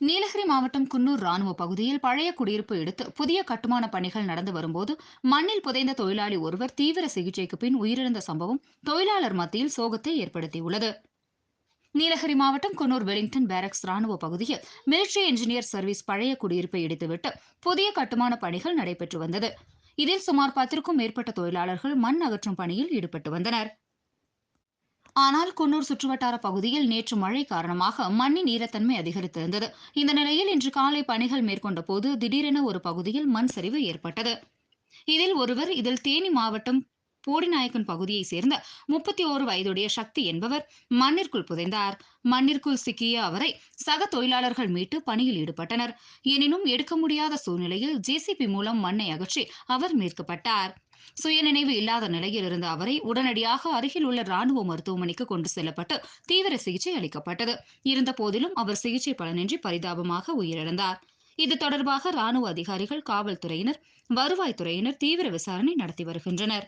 நீலகிரி மாவட்டம் குன்னூர் ராணுவ பகுதியில் பழைய குடியிருப்பு எடுத்து புதிய கட்டுமான பணிகள் நடந்து வரும்போது மண்ணில் புதைந்த தொழிலாளி ஒருவர் தீவிர சிகிச்சைக்கு பின் உயிரிழந்த சம்பவம் தொழிலாளர் மத்தியில் சோகத்தை ஏற்படுத்தியுள்ளது. நீலகிரி மாவட்டம் குன்னூர் வெலிங்டன் பேரக்ஸ் ராணுவ பகுதியில் மிலிட்ரி என்ஜினியர் சர்வீஸ் பழைய குடியிருப்பை இடித்துவிட்டு புதிய கட்டுமான பணிகள் நடைபெற்று வந்தது. இதில் சுமார் பத்திற்கும் மேற்பட்ட தொழிலாளர்கள் மண் அகற்றும் பணியில் ஈடுபட்டு வந்தனர். ஆனால் குன்னூர் சுற்றுவட்டார பகுதியில் நேற்று மழை காரணமாக மண்ணின் ஈரத்தன்மை அதிகரித்திருந்தது. இந்த நிலையில் இன்று காலை பணிகள் மேற்கொண்ட போது திடீரென ஒரு பகுதியில் மண் சரிவு ஏற்பட்டது. இதில் ஒருவர் இதில் தேனி மாவட்டம் போடிநாயக்கன் பகுதியைச் சேர்ந்த முப்பத்தி ஓரு வயதுடைய சக்தி என்பவர் மண்ணிற்குள் புதைந்தார். மண்ணிற்குள் சிக்கிய அவரை சக தொழிலாளர்கள் மீட்டு பணியில் ஈடுபட்டனர். எனினும் எடுக்க முடியாத சூழ்நிலையில் ஜேசிபி மூலம் மண்ணை அகற்றி அவர் மீட்கப்பட்டார். சுயநினைவு இல்லாத நிலையில் இருந்த அவரை உடனடியாக அருகில் உள்ள ராணுவ மருத்துவமனைக்கு கொண்டு செல்லப்பட்டு தீவிர சிகிச்சை அளிக்கப்பட்டது. இருந்த போதிலும் அவர் சிகிச்சை பலனின்றி பரிதாபமாக உயிரிழந்தார். இது தொடர்பாக ராணுவ அதிகாரிகள் காவல்துறையினர் வருவாய்த்துறையினர் தீவிர விசாரணை நடத்தி வருகின்றனர்.